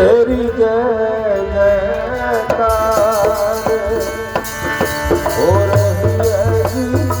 ਤੇਰੀ ਜੈ ਜੈਕਾਰ। ਹੋ ਰਹੀ ਹੈ ਜਿਸ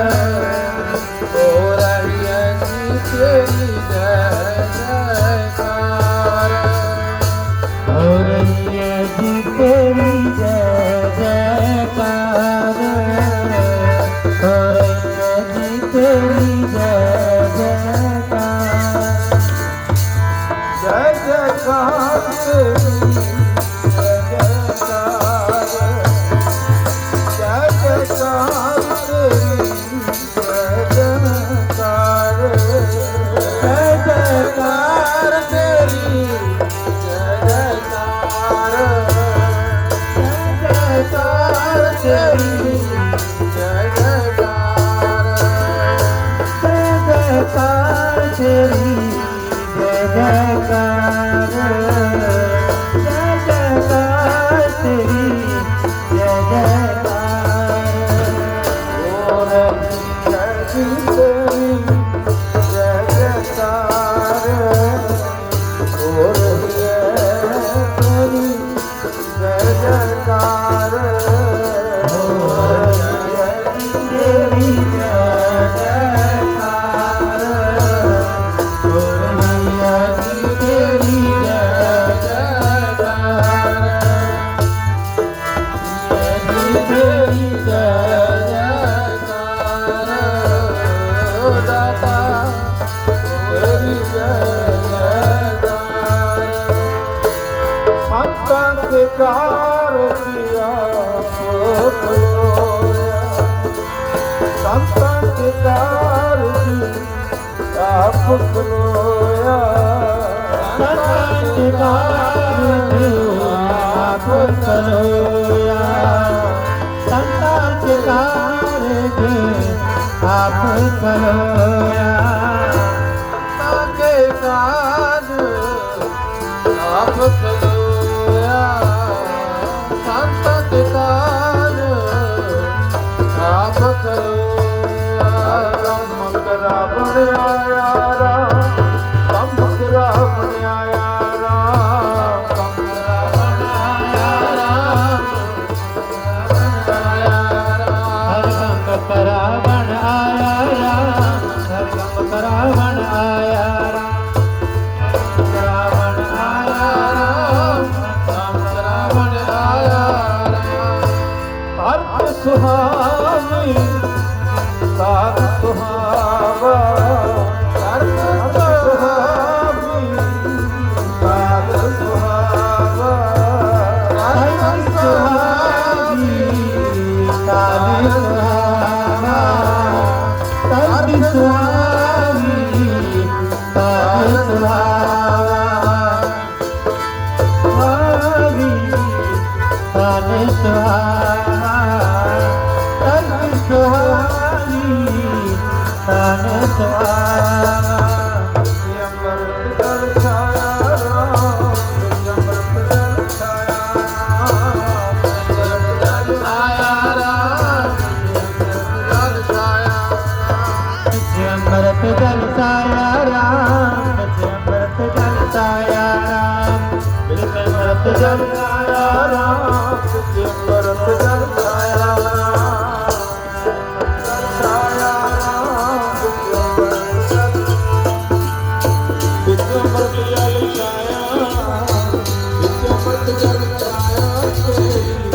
hatırım ਸੰਸਕਾਰ ਪਿਆ ਹੋਇਆ ਸੰਸਕਾਰ ਜੀ ਆਪ ਖਲੋਇਆ ਸੰਸਕਾਰ ਜੀ ਆਪ ਖਲੋਇਆ ਸੰਸਕਾਰ ਜੀ ਆਪ ਖਲੋਇਆ ਤਾਂ ਕੇ ਕਾਜ ਆਪ ਕਰਾਵਣ ਆਇਆ ਰਾਮ ਸਰਗਮ ਕਰਾਵਣ ਆਇਆ ਰਾਮ ਕਰਾਵਣ ਆਇਆ ਰਾਮ ਰਾਮ ਕਰਾਵਣ ਆਇਆ ਰਾਮ ਹਰਤ ਸੁਹਾਵੀ ਸਾਧ ਸੁਹਾਵਾ love. ਰਾਮ ਬਚਿਆ ਮਰਤ ਜਨਤਾ ਆ ਰਾਮ ਬਿਲਕੁਲ ਮਰਤ ਜਨਤਾ ਆ ਰਾਮ ਬਚਿਆ ਮਰਤ ਜਨਤਾ ਆ Yeah.